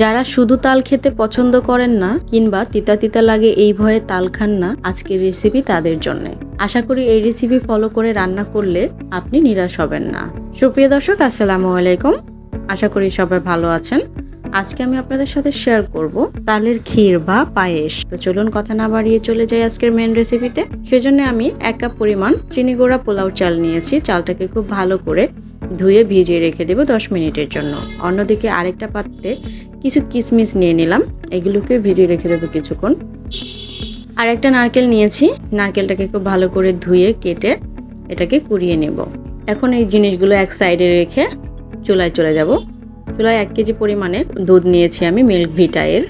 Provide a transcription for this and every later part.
যারা শুধু তাল খেতে পছন্দ করেন না, কিংবা তিতা তিতা লাগে এই ভয়ে তাল খান না, আজকের রেসিপি তাদের জন্য। আশা করি এই রেসিপি ফলো করে রান্না করলে আপনি নিরাশ হবেন না। সুপ্রিয় দর্শক, আসসালামু আলাইকুম। আশা করি সবাই ভালো আছেন। আজকে আমি আপনাদের সাথে শেয়ার করব তালের ক্ষীর বা পায়েস। তো চলুন কথা না বাড়িয়ে চলে যাই আজকের মেন রেসিপিতে সেজন্য আমি এক কাপ পরিমাণ চিনি গোড়া পোলাও চাল নিয়েছি। চালটাকে খুব ভালো করে ধুয়ে ভিজিয়ে রেখে দেবো দশ মিনিটের জন্য। অন্যদিকে আরেকটা পাত্রে কিছু কিশমিশ নিয়ে নিলাম। এগুলোকে ভিজিয়ে রেখে দেবো কিছুক্ষণ। আর একটা নারকেল নিয়েছি। নারকেলটাকে খুব ভালো করে ধুয়ে কেটে এটাকে কুড়িয়ে নেব। এখন এই জিনিসগুলো এক সাইডে রেখে চুলায় চলে যাব। চুলায় এক কেজি পরিমাণে দুধ নিয়েছি আমি, মিল্ক ভিটায়ের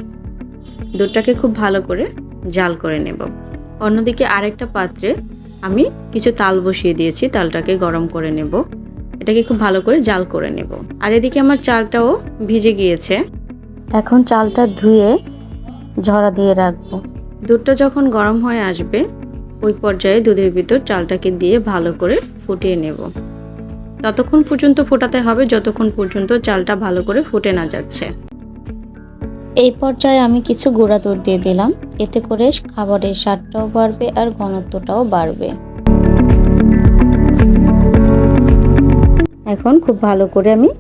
দুধটাকে খুব ভালো করে জাল করে নেব। অন্যদিকে আরেকটা পাত্রে আমি কিছু তাল বসিয়ে দিয়েছি, তালটাকে গরম করে নেব। এটাকে খুব ভালো করে জাল করে নেব। আর এদিকে আমার চালটাও ভিজে গিয়েছে। এখন চালটা ধুয়ে ঝরা দিয়ে রাখব। দুধটা যখন গরম হয়ে আসবে ওই পর্যায়ে দুধের ভিতর চালটাকে দিয়ে ভালো করে ফুটিয়ে নেব। ততক্ষণ পর্যন্ত ফোটাতে হবে যতক্ষণ পর্যন্ত চালটা ভালো করে ফুটে না যাচ্ছে। এই পর্যায়ে আমি কিছু গুঁড়া দুধ দিয়ে দিলাম। এতে করে খাবারের স্বাদটাও বাড়বে আর ঘনত্বটাও বাড়বে। এখন খুব ভালো করে আমি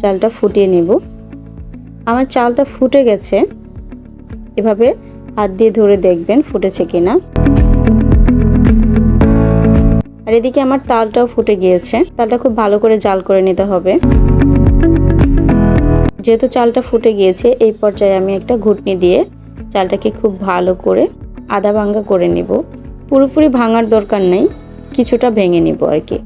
চালটা ফুটিয়ে নেব। আমার চালটা ফুটে গেছে। এভাবে হাত দিয়ে ধরে দেখবেন ফুটেছে কিনা। আর এদিকে আমার তালটাও ফুটে গিয়েছে। তালটা খুব ভালো করে জাল করে নিতে হবে। যেহেতু চালটা ফুটে গিয়েছে, এই পর্যায়ে আমি একটা ঘুটনি দিয়ে চালটাকে খুব ভালো করে আদা ভাঙ্গা করে নিব। পুরোপুরি ভাঙার দরকার নেই, কিছুটা ভেঙে নিব আর কি।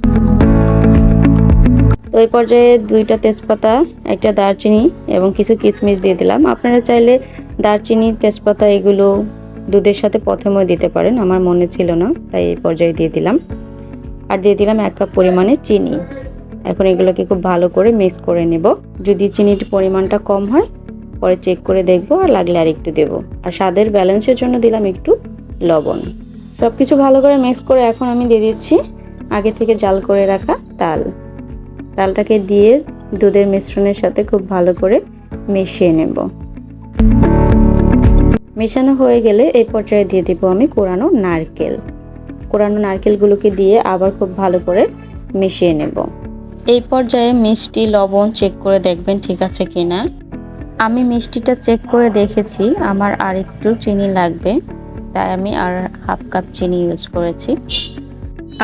তো এই পর্যায়ে দুইটা তেজপাতা, একটা দারচিনি এবং কিছু কিশমিশ দিয়ে দিলাম। আপনারা চাইলে দারচিনি, তেজপাতা এগুলো দুধের সাথে প্রথমেও দিতে পারেন, আমার মনে ছিল না, তাই এই পর্যায়ে দিয়ে দিলাম। আর দিয়ে দিলাম এক কাপ পরিমাণে চিনি। এখন এগুলোকে খুব ভালো করে মিক্স করে নেব। যদি চিনির পরিমাণটা কম হয়, পরে চেক করে দেখব আর লাগলে আর একটু দেবো। আর স্বাদের ব্যালেন্সের জন্য দিলাম একটু লবণ। সব কিছু ভালো করে মিক্স করে এখন আমি দিয়ে দিচ্ছি আগে থেকে জাল করে রাখা তাল। তালটাকে দিয়ে দুধের মিশ্রণের সাথে খুব ভালো করে মিশিয়ে নেব। মেশানো হয়ে গেলে এই পর্যায়ে দিয়ে দেবো আমি কোরানো নারকেল। কোরানো নারকেলগুলোকে দিয়ে আবার খুব ভালো করে মিশিয়ে নেব। এই পর্যায়ে মিষ্টি লবণ চেক করে দেখবেন ঠিক আছে কিনা। আমি মিষ্টিটা চেক করে দেখেছি, আমার আর একটু চিনি লাগবে, তাই আমি আর হাফ কাপ চিনি ইউজ করেছি।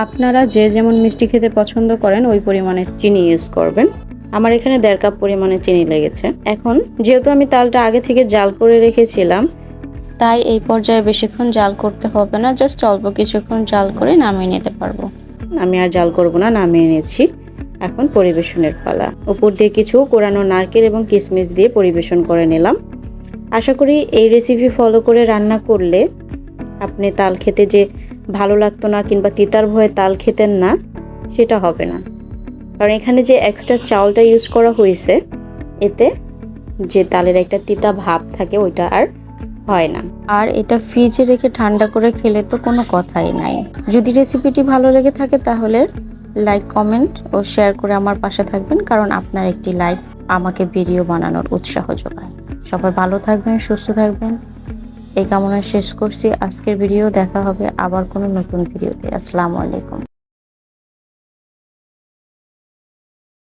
আপনারা যে যেমন মিষ্টি খেতে পছন্দ করেন, ওই পরিমাণে চিনি ইউজ করবেন। আমার এখানে দেড় কাপ পরিমাণে চিনি লেগেছে। এখন, যেহেতু আমি তালটা আগে থেকে জাল করে রেখেছিলাম, তাই এই পর্যায়ে বেশিক্ষণ জাল করতে হবে না, জাস্ট অল্প কিছুক্ষণ জাল করে নামিয়ে নিতে পারব। আমি আর জাল করব না, নামিয়ে নিয়েছি এখন পরিবেশনের পালা। উপর দিয়ে কিছু কোরানো নারকেল এবং কিশমিশ দিয়ে পরিবেশন করে নিলাম। আশা করি এই রেসিপি ফলো করে রান্না করলে আপনি তাল খেতে যে ভালো লাগতো না কিংবা তিতার ভয়ে তাল খেতেন না, সেটা হবে না। কারণ এখানে যে এক্সট্রা চাউলটা ইউজ করা হয়েছে, এতে যে তালের একটা তিতা ভাব থাকে, ওইটা আর হয় না। আর এটা ফ্রিজে রেখে ঠান্ডা করে খেলে তো কোনো কথাই নাই। যদি রেসিপিটি ভালো লেগে থাকে তাহলে লাইক কমেন্ট ও শেয়ার করে আমার পাশে থাকবেন, কারণ আপনার একটি লাইক আমাকে ভিডিও বানানোর উৎসাহ যোগায়। সবাই ভালো থাকবেন, সুস্থ থাকবেন। এই কামনা শেষ করছি। আজকের ভিডিও দেখা হবে আবার কোনো নতুন ভিডিওতে। আসসালামু আলাইকুম।